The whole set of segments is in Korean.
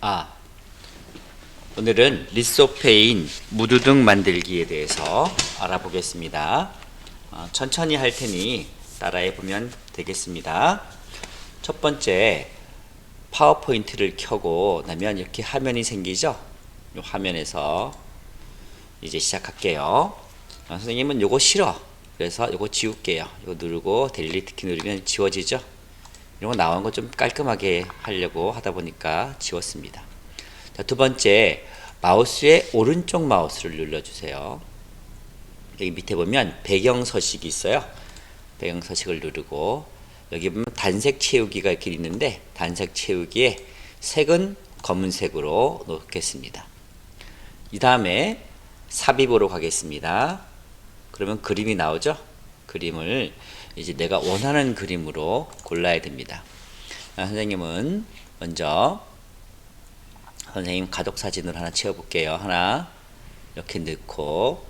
아, 오늘은 리소페인 무드등 만들기에 대해서 알아보겠습니다. 어, 천천히 할 테니 따라해 보면 되겠습니다. 첫 번째, 파워포인트를 켜고 나면 이렇게 화면이 생기죠? 이 화면에서 이제 시작할게요. 어, 선생님은 요거 싫어. 그래서 요거 지울게요. 이거 누르고 델리트 키 누르면 지워지죠? 이런 거 나온 거 좀 깔끔하게 하려고 하다 보니까 지웠습니다. 자, 두 번째, 마우스의 오른쪽 마우스를 눌러주세요. 여기 밑에 보면 배경 서식이 있어요. 배경 서식을 누르고 여기 보면 단색 채우기가 이렇게 있는데 단색 채우기에 색은 검은색으로 놓겠습니다. 이 다음에 삽입으로 가겠습니다. 그러면 그림이 나오죠? 그림을 이제 내가 원하는 그림으로 골라야 됩니다. 아, 선생님은 먼저 선생님 가족 사진을 하나 채워볼게요. 하나 이렇게 넣고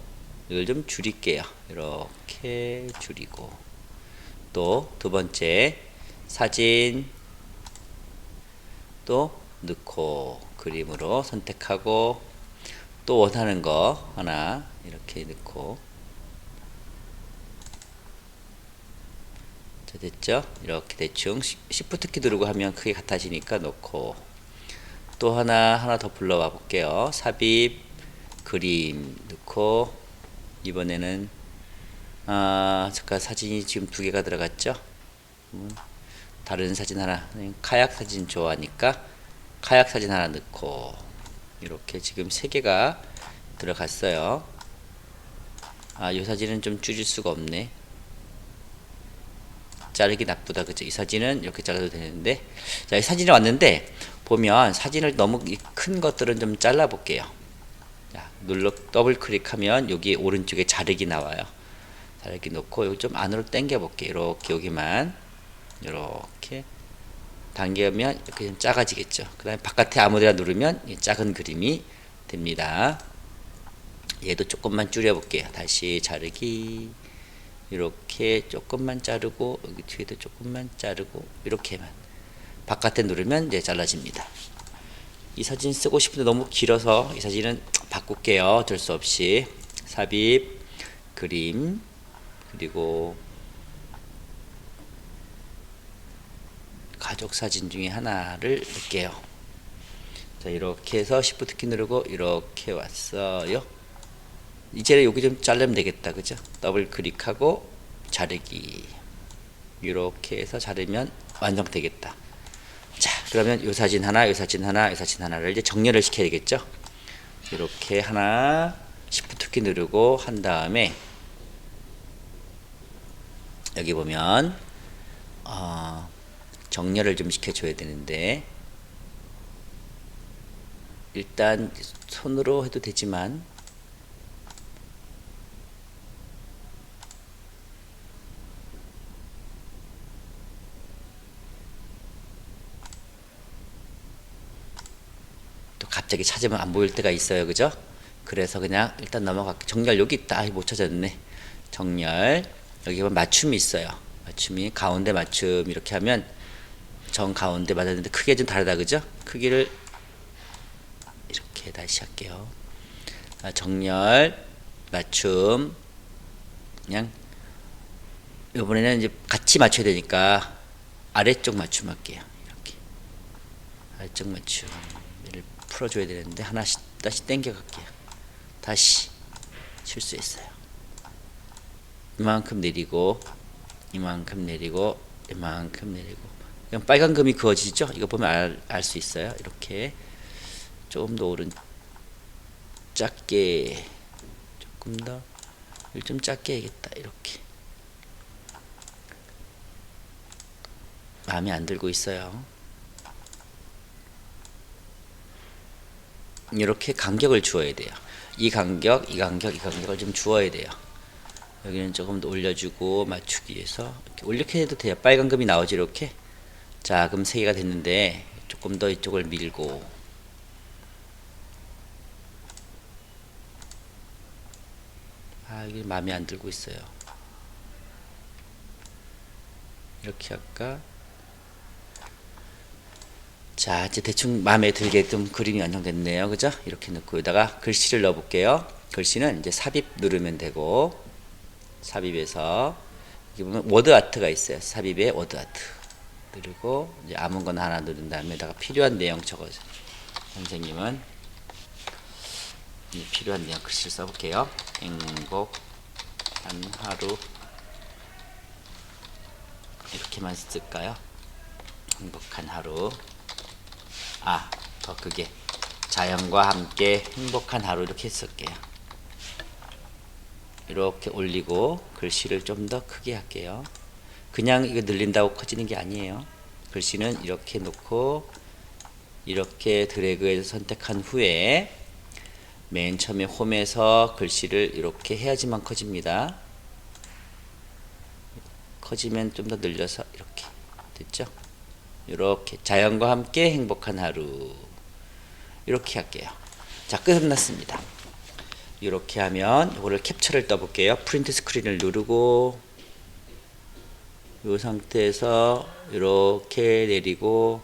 이걸 좀 줄일게요. 이렇게 줄이고 또 두 번째 사진 또 넣고 그림으로 선택하고 또 원하는 거 하나 이렇게 넣고 자, 됐죠? 이렇게 대충 Shift 키 누르고 하면 크게 같아지니까 놓고 또 하나 하나 더 불러와 볼게요. 삽입 그림 넣고 이번에는 아 잠깐 사진이 지금 두 개가 들어갔죠? 음, 다른 사진 하나 카약 사진 좋아하니까 카약 사진 하나 넣고 이렇게 지금 세 개가 들어갔어요. 아, 이 사진은 좀 줄일 수가 없네. 자르기 나쁘다. 그죠 이 사진은 이렇게 잘라도 되는데. 자 이 사진이 왔는데 보면 사진을 너무 큰 것들은 좀 잘라 볼게요. 자 눌러 더블 클릭하면 여기 오른쪽에 자르기 나와요. 자르기 놓고 여기 좀 안으로 당겨 볼게요. 이렇게 여기만. 이렇게 당기면 이렇게 좀 작아지겠죠. 그 다음에 바깥에 아무데나 누르면 이 작은 그림이 됩니다. 얘도 조금만 줄여 볼게요. 다시 자르기 이렇게 조금만 자르고 여기 뒤에도 조금만 자르고 이렇게만 바깥에 누르면 이제 잘라집니다. 이 사진 쓰고 싶은데 너무 길어서 이 사진은 바꿀게요. 어쩔 수 없이 삽입 그림 그리고 가족 사진 중에 하나를 넣을게요. 자 이렇게 해서 Shift 키 누르고 이렇게 왔어요. 이제 여기 좀 자르면 되겠다 그죠? 더블 클릭하고 자르기. 이렇게 해서 자르면 완성되겠다. 자 그러면 이 사진 하나 이 사진 하나 이 사진 하나를 이제 정렬을 시켜야 되겠죠? 이렇게 하나 Shift 키 누르고 한 다음에 여기 보면 어, 정렬을 좀 시켜줘야 되는데 일단 손으로 해도 되지만 갑자기 찾으면 안 보일 때가 있어요. 그죠? 그래서 그냥 일단 넘어갈게. 정렬 여기 있다. 못 찾았네. 정렬. 여기 보면 맞춤이 있어요. 맞춤이 가운데 맞춤 이렇게 하면 정 가운데 맞았는데 크게 좀 다르다. 그죠? 크기를 이렇게 다시 할게요. 아, 정렬 맞춤 그냥 이번에는 이제 같이 맞춰야 되니까 아래쪽 맞춤 할게요. 이렇게 아래쪽 맞춤 얘를 풀어줘야 되는데 하나씩 다시 당겨 갈게요. 다시 실수했어요. 이만큼 내리고 이만큼 내리고 이만큼 내리고 그냥 빨간 금이 그어지죠? 이거 보면 알 수 있어요. 이렇게 조금 더 오른 작게 조금 더좀 작게 해야겠다. 이렇게 마음에 안 들고 있어요. 이렇게 간격을 주어야 돼요. 이 간격, 이 간격, 이 간격을 좀 주어야 돼요. 여기는 조금 더 올려주고 맞추기 위해서 이렇게 해도 돼요. 빨간 금이 나오지 이렇게. 자, 그럼 세 개가 됐는데 조금 더 이쪽을 밀고 아, 이게 마음에 안 들고 있어요. 이렇게 할까? 자, 자, 이제 대충 마음에 들게 좀 그림이 완성됐네요. 그죠? 이렇게 넣고 여기다가 글씨를 넣어 볼게요. 글씨는 이제 삽입 누르면 되고 삽입에서 여기 보면 워드 아트가 있어요. 삽입에 워드 아트 누르고 이제 아무거나 하나 누른 다음에 다가 필요한 내용 적어줘. 선생님은 이 필요한 내용 글씨를 써볼게요. 행복한 하루 이렇게만 쓸까요? 행복한 하루 아, 더 크게 자연과 함께 행복한 하루 이렇게 쓸게요. 이렇게 올리고 글씨를 좀 더 크게 할게요. 그냥 이거 늘린다고 커지는 게 아니에요. 글씨는 이렇게 놓고 이렇게 드래그해서 선택한 후에 맨 처음에 홈에서 글씨를 이렇게 해야지만 커집니다. 커지면 좀 더 늘려서 이렇게 됐죠? 이렇게 자연과 함께 행복한 하루 이렇게 할게요. 자 끝났습니다. 이렇게 하면 이거를 캡처를 떠볼게요. 프린트 스크린을 누르고 이 상태에서 이렇게 내리고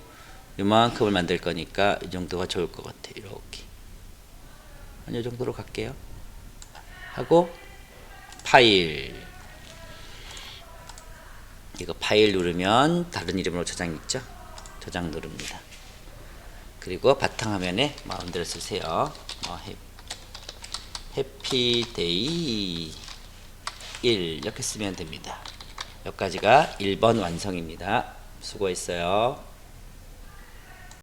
이만큼을 만들 거니까 이 정도가 좋을 것 같아요. 이렇게 이 정도로 갈게요. 하고 파일 이거 파일 누르면 다른 이름으로 저장 있죠? 저장 누릅니다. 그리고 바탕화면에 마음대로 쓰세요. 어, 해, 해피데이 1 이렇게 쓰면 됩니다. 여기까지가 1번 완성입니다. 수고했어요.